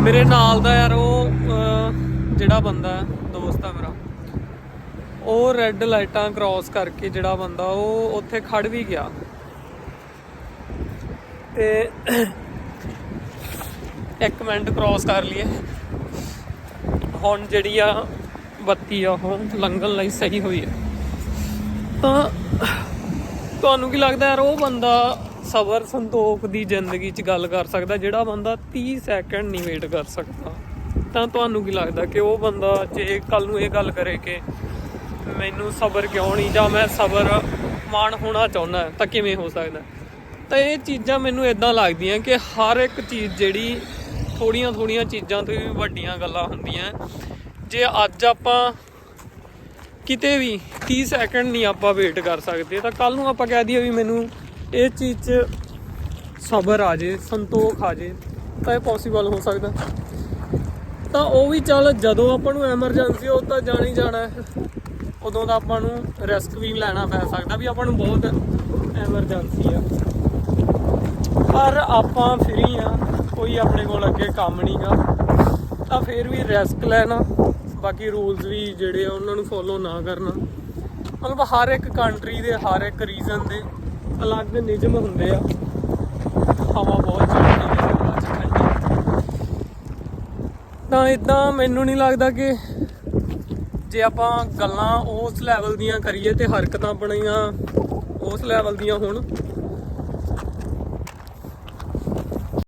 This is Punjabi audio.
ਮੇਰੇ ਨਾਲ ਦਾ ਯਾਰ ਉਹ ਜਿਹੜਾ ਬੰਦਾ ਦੋਸਤ ਆ ਮੇਰਾ, ਉਹ ਰੈੱਡ ਲਾਈਟਾਂ ਕ੍ਰਾਸ ਕਰਕੇ ਜਿਹੜਾ ਬੰਦਾ, ਉਹ ਉੱਥੇ ਖੜ ਵੀ ਗਿਆ। ਤੇ ਇੱਕ ਮਿੰਟ ਕ੍ਰਾਸ ਕਰ ਲਈਏ। ਹੁਣ ਜਿਹੜੀ ਆ ਬੱਤੀ ਆ, ਉਹ ਲੰਘਣ ਲਈ ਸਹੀ ਹੋਈ ਹੈ। ਤਾਂ, ਤੁਹਾਨੂੰ ਕੀ ਲੱਗਦਾ ਯਾਰ, ਉਹ ਬੰਦਾ ਸਬਰ ਸੰਤੋਖ ਦੀ ਜ਼ਿੰਦਗੀ 'ਚ ਗੱਲ ਕਰ ਸਕਦਾ, ਜਿਹੜਾ ਬੰਦਾ 30 ਸੈਕਿੰਡ ਨਹੀਂ ਵੇਟ ਕਰ ਸਕਦਾ। ਤਾਂ ਤੁਹਾਨੂੰ ਕੀ ਲੱਗਦਾ ਕਿ ਉਹ ਬੰਦਾ ਜੇ ਕੱਲ ਨੂੰ ਇਹ ਗੱਲ ਕਰੇ ਕਿ ਮੈਨੂੰ ਸਬਰ ਕਿਉਂ ਨਹੀਂ ਜਾਂ ਮੈਂ ਸਬਰ ਮਾਨ ਹੋਣਾ ਚਾਹੁੰਦਾ, ਤਾਂ ਕਿਵੇਂ ਹੋ ਸਕਦਾ? ਤਾਂ ਇਹ ਚੀਜ਼ਾਂ ਮੈਨੂੰ ਇਦਾਂ ਲੱਗਦੀਆਂ ਕਿ ਹਰ ਇੱਕ ਚੀਜ਼ ਜਿਹੜੀ ਥੋੜੀਆਂ ਥੋੜੀਆਂ ਚੀਜ਼ਾਂ ਤੋਂ ਵੀ ਵੱਡੀਆਂ ਗੱਲਾਂ ਹੁੰਦੀਆਂ। ਜੇ ਅੱਜ ਆਪਾਂ ਕਿਤੇ ਵੀ 30 ਸੈਕਿੰਡ ਨਹੀਂ ਆਪਾਂ ਵੇਟ ਕਰ ਸਕਦੇ, ਤਾਂ ਕੱਲ ਨੂੰ ਆਪਾਂ ਕਹਿ ਦਈਏ ਵੀ ਮੈਨੂੰ ਇਹ ਚੀਜ਼ 'ਚ ਸਬਰ ਆ ਜੇ, ਸੰਤੋਖ ਆ ਜੇ, ਤਾਂ ਇਹ ਪੋਸੀਬਲ ਹੋ ਸਕਦਾ। ਤਾਂ ਉਹ ਵੀ ਚੱਲ, ਜਦੋਂ ਆਪਾਂ ਨੂੰ ਐਮਰਜੈਂਸੀ ਹੋ ਤਾਂ ਜਾਣਾ ਹੀ ਜਾਣਾ ਉਦੋਂ ਤਾਂ ਆਪਾਂ ਨੂੰ ਰਿਸਕ ਵੀ ਲੈਣਾ ਪੈ ਸਕਦਾ ਵੀ ਆਪਾਂ ਨੂੰ ਬਹੁਤ ਐਮਰਜੈਂਸੀ ਆ। ਪਰ ਆਪਾਂ ਫਰੀ ਆ, ਕੋਈ ਆਪਣੇ ਕੋਲ ਅੱਗੇ ਕੰਮ ਨਹੀਂਗਾ ਤਾਂ ਫਿਰ ਵੀ ਰਿਸਕ ਲੈਣਾ, ਬਾਕੀ ਰੂਲਸ ਵੀ ਜਿਹੜੇ ਆ, ਉਹਨਾਂ ਨੂੰ ਫੋਲੋ ਨਾ ਕਰਨਾ। ਮਤਲਬ ਹਰ ਇੱਕ ਕੰਟਰੀ ਦੇ, ਹਰ ਇੱਕ ਰੀਜਨ ਦੇ ਅਲੱਗ ਨਿਯਮ ਹੁੰਦੇ ਆ। ਹਵਾ ਬਹੁਤ ਚੱਲਦੀ ਹੈ ਤਾਂ ਇਦਾਂ ਮੈਨੂੰ ਨਹੀਂ ਲੱਗਦਾ ਕਿ ਜੇ ਆਪਾਂ ਗੱਲਾਂ ਉਸ ਲੈਵਲ ਦੀਆਂ ਕਰੀਏ ਤੇ ਹਰਕਤਾਂ ਬਣੀਆਂ ਉਸ ਲੈਵਲ ਦੀਆਂ ਹੋਣ।